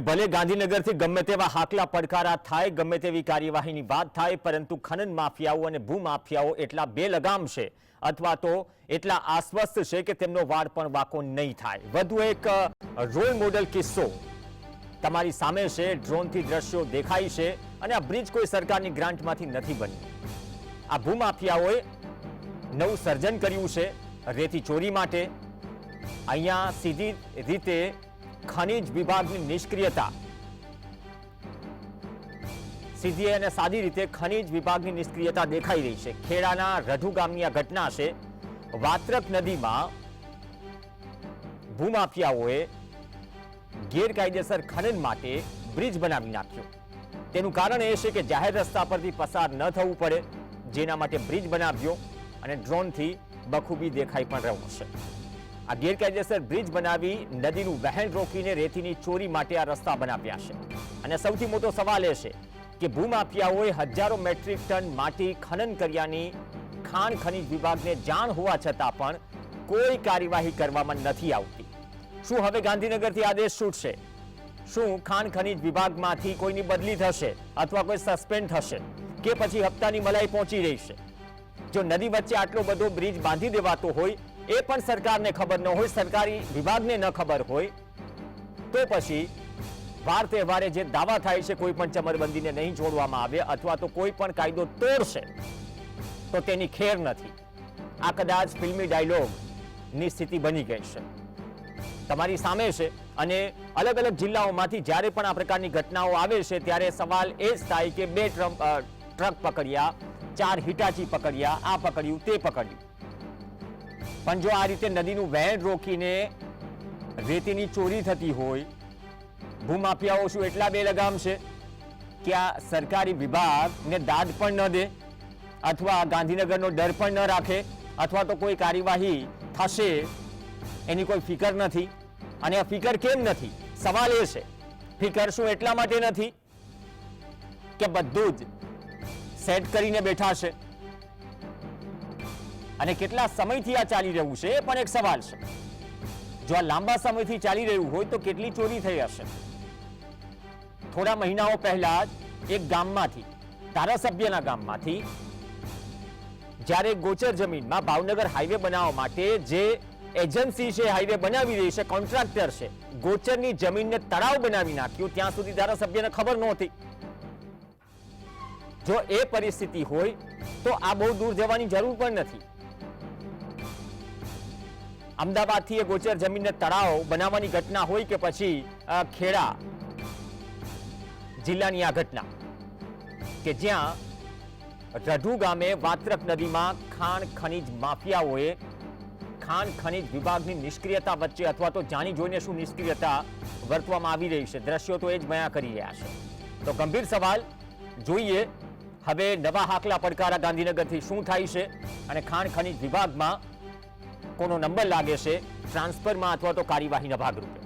ભલે ગાંધીનગરથી ગમે તેવા હાકલા પડકારા થાય, ગમે તેવી કાર્યવાહીની વાત થાય, પરંતુ ખનન માફિયાઓ અને ભૂમાફિયાઓ એટલા બેલગામ છે અથવા તો એટલા આશ્વસ્ત છે કે તેમનો વાળ પણ વાકો નહીં થાય. વધુ એક રોલ મોડલ કિસ્સો. તમારી સામે છે, ડ્રોનથી દ્રશ્યો દેખાય છે અને આ બ્રિજ કોઈ સરકારની ગ્રાન્ટમાંથી નથી બન્યું. આ ભૂમાફિયાઓએ નવું સર્જન કર્યું છે રેતી ચોરી માટે. અહીંયા સીધી રીતે ખનિજ વિભાગની નિષ્ક્રિયતા. સીધી અને સાદી રીતે ખનીજ વિભાગની નિષ્ક્રિયતા દેખાઈ રહી છે. ખેડાના રઢુ ગામની આ ઘટના છે. વાત્રક નદીમાં ભૂમાફિયાઓએ ગેરકાયદેસર ખનન માટે બ્રિજ બનાવી નાખ્યો. તેનું કારણ એ છે કે જાહેર રસ્તા પરથી પસાર ન થવું પડે, જેના માટે બ્રિજ બનાવ્યો અને ડ્રોનથી બખૂબી દેખાઈ પણ રહ્યો છે. આ ગેરકાયદેસર બ્રિજ બનાવી નદીનું વહેણ રોકીને રેતીની ચોરી માટે આ રસ્તા બનાવ્યા છે. અને સૌથી મોટો સવાલ એ છે કે ભૂમાફિયાઓએ હજારો મેટ્રિક ટન માટી ખનન કર્યાની ખાણ ખનીજ વિભાગને જાણ હોવા છતાં પણ કોઈ કાર્યવાહી કરવામાં નથી આવતી. શું હવે ગાંધીનગરથી આદેશ છૂટશે? શું ખાણ ખનીજ વિભાગમાંથી કોઈની બદલી થશે અથવા કોઈ સસ્પેન્ડ થશે? કે પછી હપ્તાની મલાઈ પહોંચી રહી છે? જો નદી વચ્ચે આટલો બધો બ્રિજ બાંધી દેવાતો હોય એ પણ સરકારને ખબર ન હોય, સરકારી વિભાગને ન ખબર હોય, તો પછી વાર તહેવારે જે દાવા થાય છે, કોઈ પણ ચમરબંધીને નહીં જોડવામાં આવે અથવા તો કોઈ પણ કાયદો તોડશે, તો તેની ખેર નથી. આ કદાચ ફિલ્મી ડાયલોગની સ્થિતિ બની ગઈ છે. તમારી સામે છે અને અલગ અલગ જિલ્લાઓમાંથી જ્યારે પણ આ પ્રકારની ઘટનાઓ આવે છે, ત્યારે સવાલ એ જ થાય કે બે ટ્રક પકડ્યા, ચાર હિટાચી પકડ્યા, આ પકડ્યું, તે પકડ્યું. પણ જો આ રીતે નદીનું વહેણ રોકીને રેતીની ચોરી થતી હોય, ભૂમાફિયાઓ શું એટલા બે લગામ છે કે આ સરકારી વિભાગને દાદ પણ ન દે અથવા ગાંધીનગરનો ડર પણ ન રાખે અથવા તો કોઈ કાર્યવાહી થશે, એની કોઈ ફિકર નથી? અને આ ફિકર કેમ નથી? સવાલ એ છે, ફિકર શું એટલા માટે નથી કે બધું જ સેટ કરીને બેઠા છે? અને કેટલા સમયથી આ ચાલી રહ્યું છે પણ એક સવાલ છે. જો આ લાંબા સમયથી ચાલી રહ્યું હોય તો કેટલી ચોરી થઈ હશે? થોડા મહિનાઓ પહેલા એક ગામમાંથી, ધારાસભ્યના ગામમાંથી, જ્યારે ગોચર જમીનમાં ભાવનગર હાઈવે બનાવવા માટે જે એજન્સી છે હાઈવે બનાવી રહી છે, કોન્ટ્રાક્ટર છે, ગોચરની જમીનને તળાવ બનાવી નાખ્યું, ત્યાં સુધી ધારાસભ્યને ખબર નહોતી. જો એ પરિસ્થિતિ હોય તો આ બહુ દૂર જવાની જરૂર પણ નથી. અમદાવાદથી એ ગોચર જમીનને તળાવ બનાવવાની ઘટના હોય કે પછી ખેડા જિલ્લાની આ ઘટના કે જ્યાં રઢુ ગામે વાત્રક નદીમાં ખાણ ખનીજ માફિયાઓએ ખાણ ખનિજ વિભાગની નિષ્ક્રિયતા વચ્ચે અથવા તો જાણી જોઈને શું નિષ્ક્રિયતા વર્તવામાં આવી રહી છે? દ્રશ્યો તો એ જ બયા કરી રહ્યા છે. તો ગંભીર સવાલ જોઈએ, હવે નવા હાકલા પડકારા ગાંધીનગરથી શું થાય છે? અને ખાણ ખનિજ વિભાગમાં કોનો નંબર લાગે છે ટ્રાન્સફરમાં અથવા તો કાર્યવાહીના ભાગરૂપે?